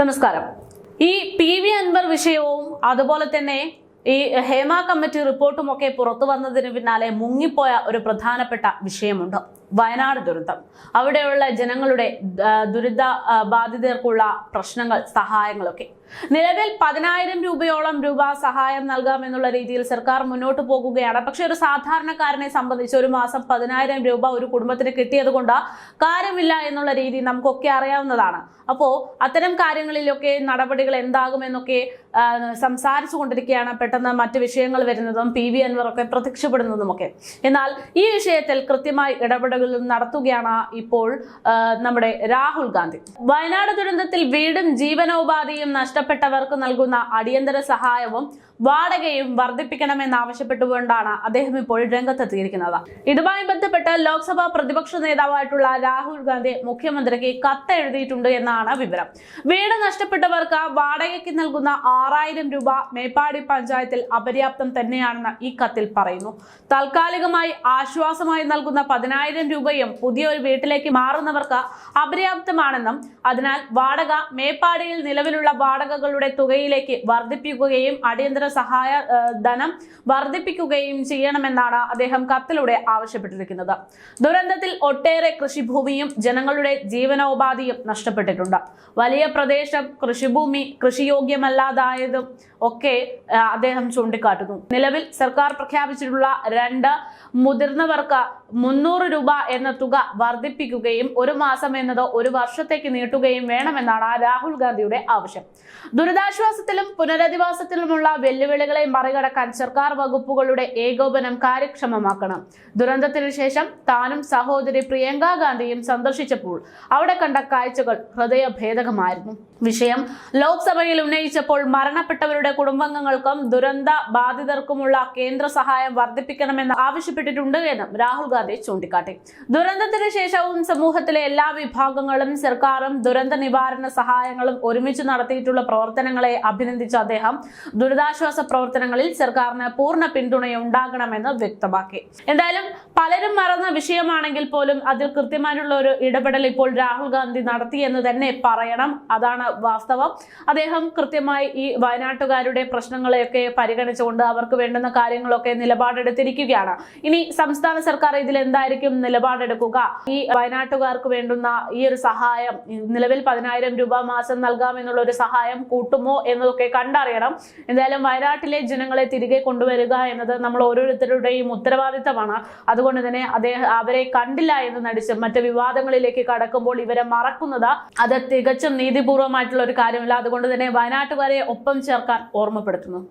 നമസ്കാരം. ഈ P V Anwar വിഷയവും അതുപോലെ തന്നെ ഈ ഹേമ കമ്മിറ്റി റിപ്പോർട്ടും ഒക്കെ പുറത്തു വന്നതിന് പിന്നാലെ മുങ്ങിപ്പോയ ഒരു പ്രധാനപ്പെട്ട വിഷയമുണ്ട്. വയനാട് ദുരന്തം. അവിടെയുള്ള ജനങ്ങളുടെ ദുരിത ബാധിതർക്കുള്ള പ്രശ്നങ്ങൾ സഹായങ്ങളൊക്കെ. നിലവിൽ പതിനായിരം രൂപയോളം രൂപ സഹായം നൽകാമെന്നുള്ള രീതിയിൽ സർക്കാർ മുന്നോട്ട് പോകുകയാണ്. പക്ഷെ ഒരു സാധാരണക്കാരനെ സംബന്ധിച്ച് ഒരു മാസം പതിനായിരം രൂപ ഒരു കുടുംബത്തിന് കിട്ടിയത് കൊണ്ട് കാര്യമില്ല എന്നുള്ള രീതി നമുക്കൊക്കെ അറിയാവുന്നതാണ്. അപ്പോ അത്തരം കാര്യങ്ങളിലൊക്കെ നടപടികൾ എന്താകുമെന്നൊക്കെ സംസാരിച്ചു കൊണ്ടിരിക്കുകയാണ് പെട്ടെന്ന് മറ്റ് വിഷയങ്ങൾ വരുന്നതും പി വി അൻവറൊക്കെ പ്രത്യക്ഷപ്പെടുന്നതുമൊക്കെ. എന്നാൽ ഈ വിഷയത്തിൽ കൃത്യമായി ഇടപെടലുകൾ നടത്തുകയാണ് ഇപ്പോൾ നമ്മുടെ രാഹുൽ ഗാന്ധി. വയനാട് ദുരന്തത്തിൽ വീടും ജീവനോപാധിയും നഷ്ടപ്പെട്ടവർക്ക് നൽകുന്ന അടിയന്തര സഹായവും വാടകയും വർദ്ധിപ്പിക്കണമെന്ന് ആവശ്യപ്പെട്ടുകൊണ്ടാണ് അദ്ദേഹം ഇപ്പോൾ രംഗത്തെത്തിയിരിക്കുന്നത്. ഇതുമായി ബന്ധപ്പെട്ട് ലോക്സഭാ പ്രതിപക്ഷ നേതാവായിട്ടുള്ള രാഹുൽ ഗാന്ധി മുഖ്യമന്ത്രിക്ക് കത്തെഴുതിയിട്ടുണ്ട് എന്നാണ് വിവരം. വീട് നഷ്ടപ്പെട്ടവർക്ക് വാടകയ്ക്ക് നൽകുന്ന ആറായിരം രൂപ മേപ്പാടി പഞ്ചായത്തിൽ അപര്യാപ്തം തന്നെയാണെന്ന് ഈ കത്തിൽ പറയുന്നു. താൽക്കാലികമായി ആശ്വാസമായി നൽകുന്ന പതിനായിരം രൂപയും പുതിയൊരു വീട്ടിലേക്ക് മാറുന്നവർക്ക് അപര്യാപ്തമാണെന്നും അതിനാൽ വാടക മേപ്പാടിയിൽ നിലവിലുള്ള വാടകകളുടെ തുകയിലേക്ക് വർദ്ധിപ്പിക്കുകയും അടിയന്തര സഹായ ധനം വർദ്ധിപ്പിക്കുകയും ചെയ്യണമെന്നാണ് അദ്ദേഹം കത്തിലൂടെ ആവശ്യപ്പെട്ടിരിക്കുന്നത്. ദുരന്തത്തിൽ ഒട്ടേറെ കൃഷിഭൂമിയും ജനങ്ങളുടെ ജീവനോപാധിയും നഷ്ടപ്പെട്ടിട്ടുണ്ട്. വലിയ പ്രദേശം കൃഷിഭൂമി കൃഷിയോഗ്യമല്ലാതായതും ഒക്കെ അദ്ദേഹം ചൂണ്ടിക്കാട്ടുന്നു. നിലവിൽ സർക്കാർ പ്രഖ്യാപിച്ചിട്ടുള്ള രണ്ട് മുതിർന്നവർക്ക് മുന്നൂറ് രൂപ എന്ന തുക വർദ്ധിപ്പിക്കുകയും ഒരു മാസം എന്നത് ഒരു വർഷത്തേക്ക് നീട്ടുകയും വേണമെന്നാണ് രാഹുൽ ഗാന്ധിയുടെ ആവശ്യം. ദുരിതാശ്വാസത്തിലും പുനരധിവാസത്തിലുമുള്ള വെല്ലുവിളികളെ മറികടക്കാൻ സർക്കാർ വകുപ്പുകളുടെ ഏകോപനം കാര്യക്ഷമമാക്കണം. ദുരന്തത്തിനു ശേഷം താനും സഹോദരി പ്രിയങ്ക ഗാന്ധിയും സന്ദർശിച്ചപ്പോൾ അവിടെ കണ്ട കാഴ്ചകൾ ഹൃദയഭേദകമായിരുന്നു. വിഷയം ലോക്സഭയിൽ ഉന്നയിച്ചപ്പോൾ മരണപ്പെട്ടവരുടെ കുടുംബാംഗങ്ങൾക്കും ദുരന്ത ബാധിതർക്കുമുള്ള കേന്ദ്ര സഹായം വർദ്ധിപ്പിക്കണമെന്ന് ആവശ്യപ്പെട്ടിട്ടുണ്ട് എന്നും രാഹുൽ ഗാന്ധി ചൂണ്ടിക്കാട്ടി. ദുരന്തത്തിന് ശേഷവും സമൂഹത്തിലെ എല്ലാ വിഭാഗങ്ങളും സർക്കാരും ദുരന്ത നിവാരണ സഹായങ്ങളും ഒരുമിച്ച് നടത്തിയിട്ടുള്ള പ്രവർത്തനങ്ങളെ അഭിനന്ദിച്ച അദ്ദേഹം ദുരിതാശ്വാസ പ്രവർത്തനങ്ങളിൽ സർക്കാരിന് പൂർണ പിന്തുണയുണ്ടാകണമെന്ന് വ്യക്തമാക്കി. എന്തായാലും പലരും മറന്ന വിഷയമാണെങ്കിൽ പോലും അതിൽ കൃത്യമായിട്ടുള്ള ഒരു ഇടപെടൽ ഇപ്പോൾ രാഹുൽ ഗാന്ധി നടത്തി എന്ന് തന്നെ പറയണം. അതാണ് വാസ്തവം. അദ്ദേഹം കൃത്യമായി ഈ വയനാട്ടുകാരുടെ പ്രശ്നങ്ങളെയൊക്കെ പരിഗണിച്ചുകൊണ്ട് അവർക്ക് വേണ്ടുന്ന കാര്യങ്ങളൊക്കെ നിലപാടെടുത്തിരിക്കുകയാണ്. ഇനി സംസ്ഥാന സർക്കാർ ഇതിൽ എന്തായിരിക്കും നിലപാടെടുക്കുക. ഈ വയനാട്ടുകാർക്ക് വേണ്ടുന്ന ഈ ഒരു സഹായം നിലവിൽ പതിനായിരം രൂപ മാസം നൽകാമെന്നുള്ള ഒരു സഹായം കൂട്ടുമോ എന്നതൊക്കെ കണ്ടറിയണം. എന്തായാലും വയനാട്ടിലെ ജനങ്ങളെ തിരികെ കൊണ്ടുവരിക എന്നത് നമ്മൾ ഓരോരുത്തരുടെയും ഉത്തരവാദിത്തമാണ്. അതുകൊണ്ട് തന്നെ അദ്ദേഹം അവരെ കണ്ടില്ല എന്ന് നടിച്ച് മറ്റ് വിവാദങ്ങളിലേക്ക് കടക്കുമ്പോൾ ഇവരെ മറക്കുന്നത് അത് തികച്ചും നീതിപൂർവമായിട്ടുള്ള ഒരു കാര്യമല്ല. അതുകൊണ്ട് തന്നെ വയനാട്ടുകാരെ ഒപ്പം ചേർക്കാൻ ഓർമ്മപ്പെടുത്തുന്നു.